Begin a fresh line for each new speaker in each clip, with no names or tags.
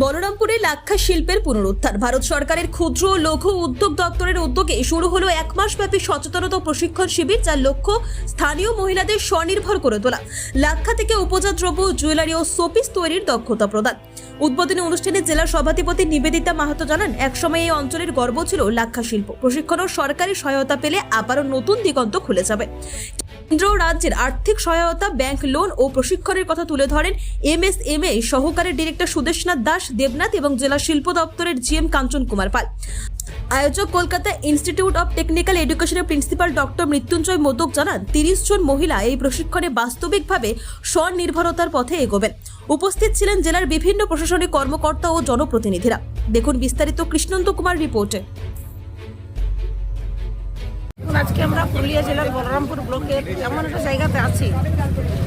বলরামপুরে লাক্ষা শিল্পের পুনরুদ্ধার। ভারত সরকারের ক্ষুদ্র ও লঘু উদ্যোগ দপ্তরের উদ্যোগে শুরু হলো এক মাসব্যাপী সচেতনতা প্রশিক্ষণ শিবির, যার লক্ষ্য স্থানীয় মহিলাদের স্বনির্ভর করে তোলা। লাক্ষা থেকে উপজাত দ্রব্য, জুয়েলারি ও সোপিস তৈরির দক্ষতা প্রদান। উদ্বোধনী অনুষ্ঠানে জেলার সভাধিপতি নিবেদিতা মাহাতো জানান, একসময় এই অঞ্চলের গর্ব ছিল লাক্ষা শিল্প। প্রশিক্ষণ ও সরকারি সহায়তা পেলে আবারও নতুন দিগন্ত খুলে যাবে। কেন্দ্র রাজ্যের আর্থিক সহায়তা, ব্যাংক লোন ও প্রশিক্ষণের কথা তুলে ধরেন এমএসএমএ সহকারী ডিরেক্টর সুদেশনাথ দাস দেবনাথ এবং জেলা শিল্প দপ্তরের জিএম কাঞ্চন কুমার পাল। আয়োজক কলকাতা ইনস্টিটিউট অব টেকনিক্যাল এডুকেশনের প্রিন্সিপাল ডক্টর মৃত্যুঞ্জয় মোদক জানান, তিরিশ জন মহিলা এই প্রশিক্ষণে বাস্তবিকভাবে স্বনির্ভরতার পথে এগোবেন। উপস্থিত ছিলেন জেলার বিভিন্ন প্রশাসনিক কর্মকর্তা ও জনপ্রতিনিধিরা। দেখুন বিস্তারিত কৃষ্ণন্ত কুমার রিপোর্টে।
এখন আজকে আমরা পুরুলিয়া জেলার বলরামপুর ব্লকের এমন একটা জায়গাতে আছি,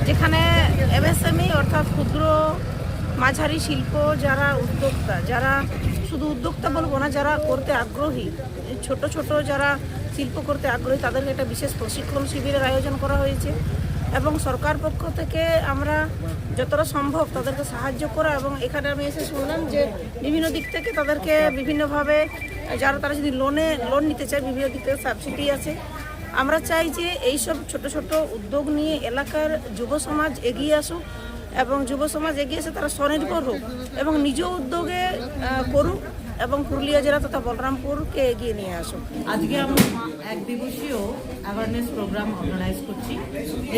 যেখানে এমএসএমই অর্থাৎ ক্ষুদ্র মাঝারি শিল্প যারা উদ্যোক্তা, যারা শুধু উদ্যোক্তা বলব না, যারা করতে আগ্রহী, ছোট ছোট যারা শিল্প করতে আগ্রহী, তাদেরকে একটা বিশেষ প্রশিক্ষণ শিবিরের আয়োজন করা হয়েছে। এবং সরকার পক্ষ থেকে আমরা যতটা সম্ভব তাদেরকে সাহায্য করা এবং এখানে আমি এসে শুনলাম যে বিভিন্ন দিক থেকে তাদেরকে বিভিন্নভাবে, যারা তারা যদি লোনে লোন নিতে চায়, বিভিন্ন দিক থেকে সাবসিডি আছে। আমরা চাই যে এইসব ছোট ছোট উদ্যোগ নিয়ে এলাকার যুব সমাজ এগিয়ে আসুক। এবং যুব সমাজ এগিয়ে এসে তারা স্বনির্ভর হোক এবং নিজ উদ্যোগে করুক এবং পুরুলিয়া জেলা তথা বলরামপুরকে এগিয়ে নিয়ে আসুক।
আজকে আমরা এক দিবসীয় অ্যাওয়ারনেস প্রোগ্রাম অর্গানাইজ করছি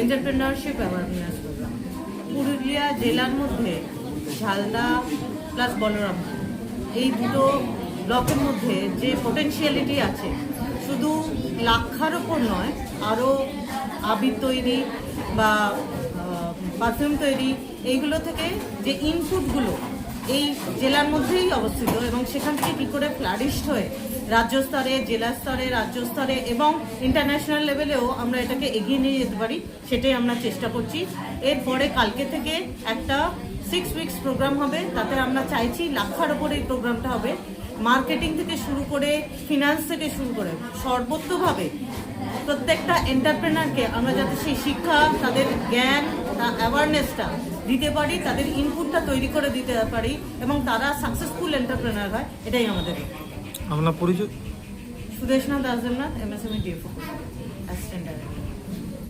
এন্টারপ্রেনারশিপ অ্যাওয়ারনেস প্রোগ্রাম পুরুলিয়া জেলার মধ্যে ঝালদা প্লাস বলরামপুর, এই দুটো ব্লকের মধ্যে যে পোটেনশিয়ালিটি আছে, শুধু লাক্ষার ওপর নয় আরও আবির তৈরি বা পারফিউম তৈরি, এইগুলো থেকে যে ইনপুটগুলো এই জেলার মধ্যেই অবস্থিত এবং সেখান থেকে কী করে ফ্লারিশড হয়ে রাজ্য স্তরে, জেলা স্তরে, রাজ্য স্তরে এবং ইন্টারন্যাশনাল লেভেলেও আমরা এটাকে এগিয়ে নিয়ে যেতে পারি, সেটাই আমরা চেষ্টা করছি। এরপরে কালকে থেকে একটা সিক্স উইকস প্রোগ্রাম হবে, তাতে আমরা চাইছি লাক্ষার ওপর এই প্রোগ্রামটা হবে। মার্কেটিং থেকে শুরু করে ফিনান্স থেকে শুরু করে সর্বত্রভাবে প্রত্যেকটা এন্টারপ্রেনারকে আমরা যাতে সেই শিক্ষা তাদের জ্ঞান অ্যাওয়ারনেসটা দিতে পারি তাদের ইনপুটটা তৈরি করে দিতে পারি এবং তারা সাকসেসফুল এন্টারপ্রেনার হয় এটাই আমাদের
আপনার পরিচয়?
সুদেশনাথ দাসদেবনাথ এমএসএমই ডিএফও অ্যাসিস্ট্যান্ট ডাইরেক্টর